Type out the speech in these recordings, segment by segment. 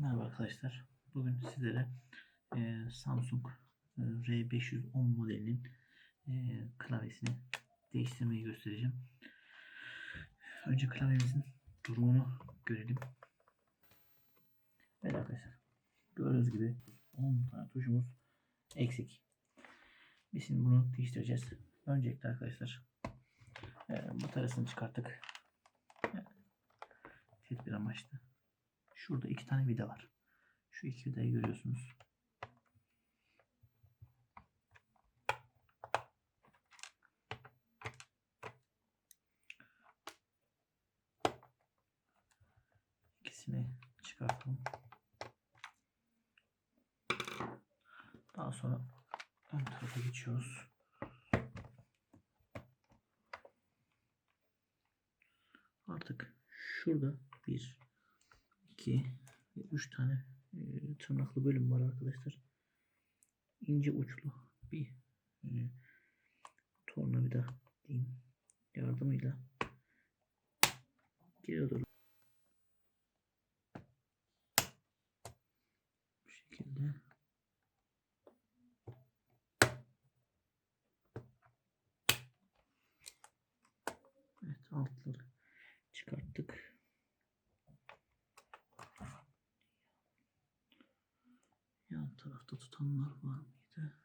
Merhaba arkadaşlar. Bugün sizlere e, Samsung e, R510 modelinin e, klavyesini değiştirmeyi göstereceğim. Önce klavyemizin durumunu görelim. Evet arkadaşlar. Gördüğünüz gibi 10 tane tuşumuz eksik. Biz şimdi bunu değiştireceğiz. Öncelikle arkadaşlar e, bataryasını çıkarttık. Yani, tedbir amaçlı. Şurada iki tane vida var. Şu iki vidayı görüyorsunuz. İkisini çıkartalım. Daha sonra ön tarafa geçiyoruz. Artık şurada bir 2 3 tane e, tırnaklı bölüm var arkadaşlar. İnce uçlu bir e, tornavida diyeyim yardımıyla geri doğru bu şekilde Evet altları çıkarttık. Yan tarafta tutanlar var mıydı?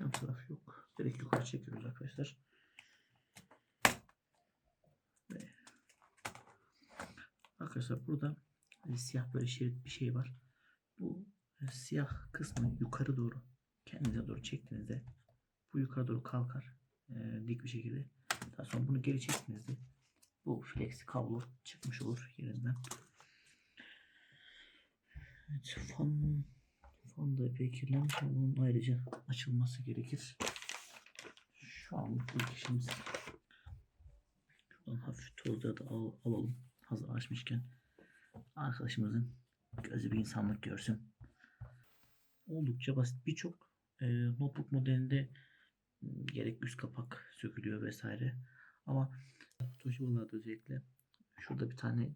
Yan taraf yok. Direkt yukarı çekiyoruz arkadaşlar. Ve arkadaşlar burada siyah böyle şerit bir şey var. Bu e, siyah kısmı yukarı doğru kendinize doğru çektiğinizde bu yukarı doğru kalkar. e, dik bir şekilde. Daha sonra bunu geri çektiğinizde bu flex kablo çıkmış olur yerinden. Evet, fan fan da epey kirlenmiş ama bunun ayrıca açılması gerekir. Şu an ilk işimiz şuradan hafif tozları da al- alalım. Hazır açmışken arkadaşımızın gözü bir insanlık görsün. Oldukça basit. Birçok e, notebook modelinde m, gerek üst kapak sökülüyor vesaire. Ama Toshibalarda özellikle şurada bir tane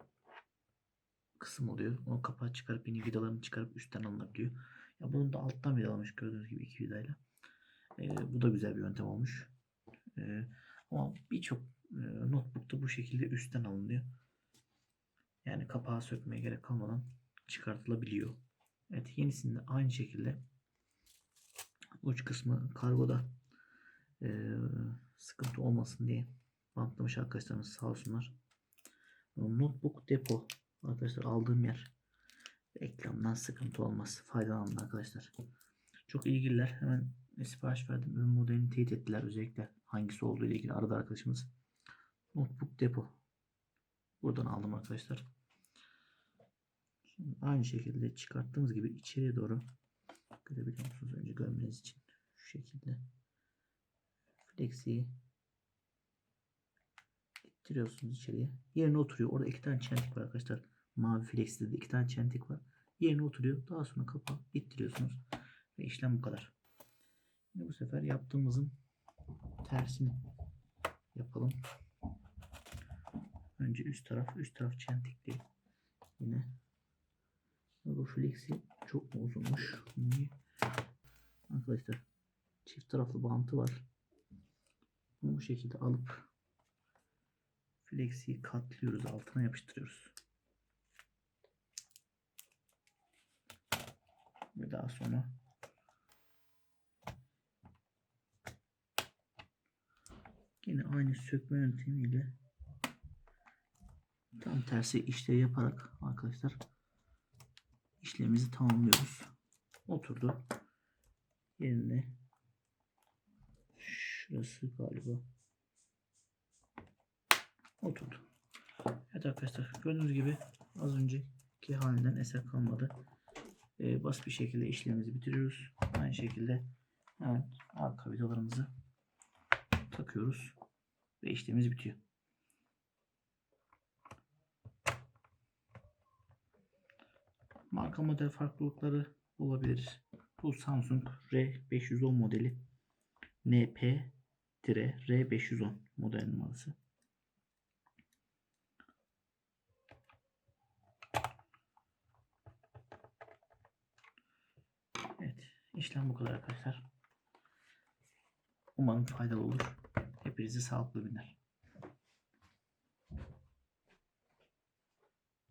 kısım oluyor. O kapağı çıkarıp yine vidalarını çıkarıp üstten alınabiliyor. Ya bunu da alttan vidalamış gördüğünüz gibi iki vidayla. Ee, bu da güzel bir yöntem olmuş. Ee, ama birçok e, notebook'ta bu şekilde üstten alınıyor. Yani kapağı sökmeye gerek kalmadan çıkartılabiliyor. Evet yenisinde aynı şekilde uç kısmı kargoda e, sıkıntı olmasın diye bantlamış arkadaşlarımız sağ olsunlar. Notebook depo arkadaşlar aldığım yer reklamdan sıkıntı olmaz. Faydalanın arkadaşlar. Çok ilgililer. Hemen sipariş verdim. Ürün modelini teyit ettiler. Özellikle hangisi olduğu ile ilgili aradı arkadaşımız. Notebook depo. Buradan aldım arkadaşlar. Şimdi aynı şekilde çıkarttığımız gibi içeriye doğru görebiliyor musunuz? Önce görmeniz için şu şekilde Flexi'yi ittiriyorsunuz içeriye. Yerine oturuyor. Orada iki tane çentik var arkadaşlar. Mavi Flexi'de de iki tane çentik var. Yerine oturuyor. Daha sonra kapağı ittiriyorsunuz. Ve işlem bu kadar. Şimdi bu sefer yaptığımızın tersini yapalım. Önce üst taraf, üst taraf çentikli. Yine bu flexi çok mu uzunmuş? Niye? Arkadaşlar çift taraflı bantı var. Bunu bu şekilde alıp flexiyi katlıyoruz. Altına yapıştırıyoruz. Ve daha sonra yine aynı sökme yöntemiyle tam tersi işleri yaparak arkadaşlar işlemimizi tamamlıyoruz. Oturdu. Yerine şurası galiba oturdu. Evet arkadaşlar gördüğünüz gibi az önceki halinden eser kalmadı. Ee, basit bir şekilde işlemimizi bitiriyoruz. Aynı şekilde hemen arka vidalarımızı takıyoruz ve işlemimiz bitiyor. Marka model farklılıkları olabilir. Bu Samsung R510 modeli NP R510 model numarası. Evet. İşlem bu kadar arkadaşlar. Umarım faydalı olur. Hepinize sağlıklı günler.